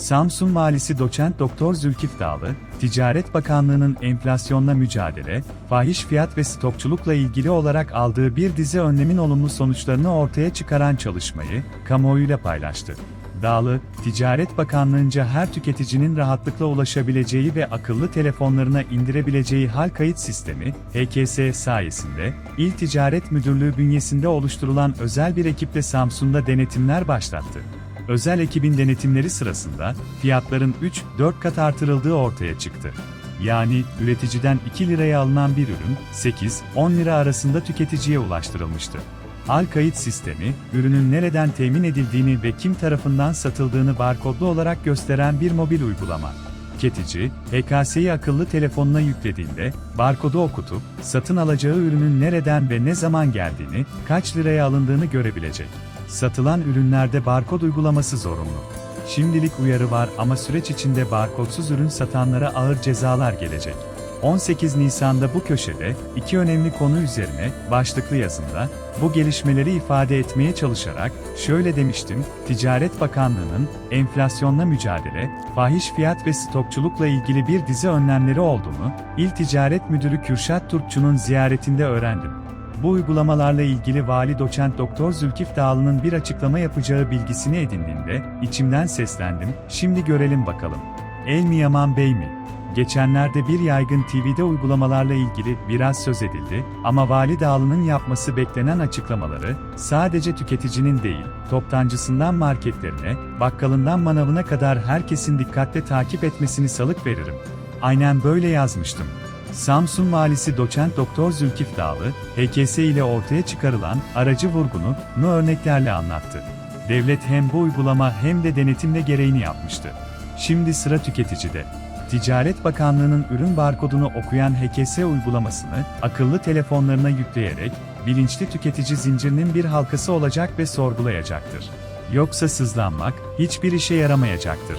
Samsun Valisi Doçent Doktor Zülkif Dağlı, Ticaret Bakanlığı'nın enflasyonla mücadele, fahiş fiyat ve stokçulukla ilgili olarak aldığı bir dizi önlemin olumlu sonuçlarını ortaya çıkaran çalışmayı kamuoyuyla paylaştı. Dağlı, Ticaret Bakanlığı'nca her tüketicinin rahatlıkla ulaşabileceği ve akıllı telefonlarına indirebileceği hal kayıt sistemi, HKS sayesinde, İl Ticaret Müdürlüğü bünyesinde oluşturulan özel bir ekiple Samsun'da denetimler başlattı. Özel ekibin denetimleri sırasında fiyatların 3-4 kat artırıldığı ortaya çıktı. Yani üreticiden 2 liraya alınan bir ürün 8-10 lira arasında tüketiciye ulaştırılmıştı. Al kayıt sistemi, ürünün nereden temin edildiğini ve kim tarafından satıldığını barkodlu olarak gösteren bir mobil uygulama. Tüketici, HKS'yi akıllı telefonuna yüklediğinde, barkodu okutup, satın alacağı ürünün nereden ve ne zaman geldiğini, kaç liraya alındığını görebilecek. Satılan ürünlerde barkod uygulaması zorunlu. Şimdilik uyarı var ama süreç içinde barkodsuz ürün satanlara ağır cezalar gelecek. 18 Nisan'da bu köşede iki önemli konu üzerine başlıklı yazında bu gelişmeleri ifade etmeye çalışarak şöyle demiştim. Ticaret Bakanlığı'nın enflasyonla mücadele, fahiş fiyat ve stokçulukla ilgili bir dizi önlemleri olduğunu İl Ticaret Müdürü Kürşat Turpçu'nun ziyaretinde öğrendim. Bu uygulamalarla ilgili Vali Doçent Doktor Zülkif Dağlı'nın bir açıklama yapacağı bilgisini edindiğimde içimden seslendim. Şimdi görelim bakalım. El mi Yaman Bey mi? Geçenlerde bir yaygın TV'de uygulamalarla ilgili biraz söz edildi ama Vali Dağlı'nın yapması beklenen açıklamaları sadece tüketicinin değil, toptancısından marketlerine, bakkalından manavına kadar herkesin dikkatle takip etmesini salık veririm. Aynen böyle yazmıştım. Samsun Valisi Doçent Doktor Zülkif Dağlı, HKS ile ortaya çıkarılan aracı vurgunu nu örneklerle anlattı. Devlet hem bu uygulama hem de denetimle gereğini yapmıştı. Şimdi sıra tüketicide. Ticaret Bakanlığı'nın ürün barkodunu okuyan HKS uygulamasını akıllı telefonlarına yükleyerek bilinçli tüketici zincirinin bir halkası olacak ve sorgulayacaktır. Yoksa sızlanmak hiçbir işe yaramayacaktır.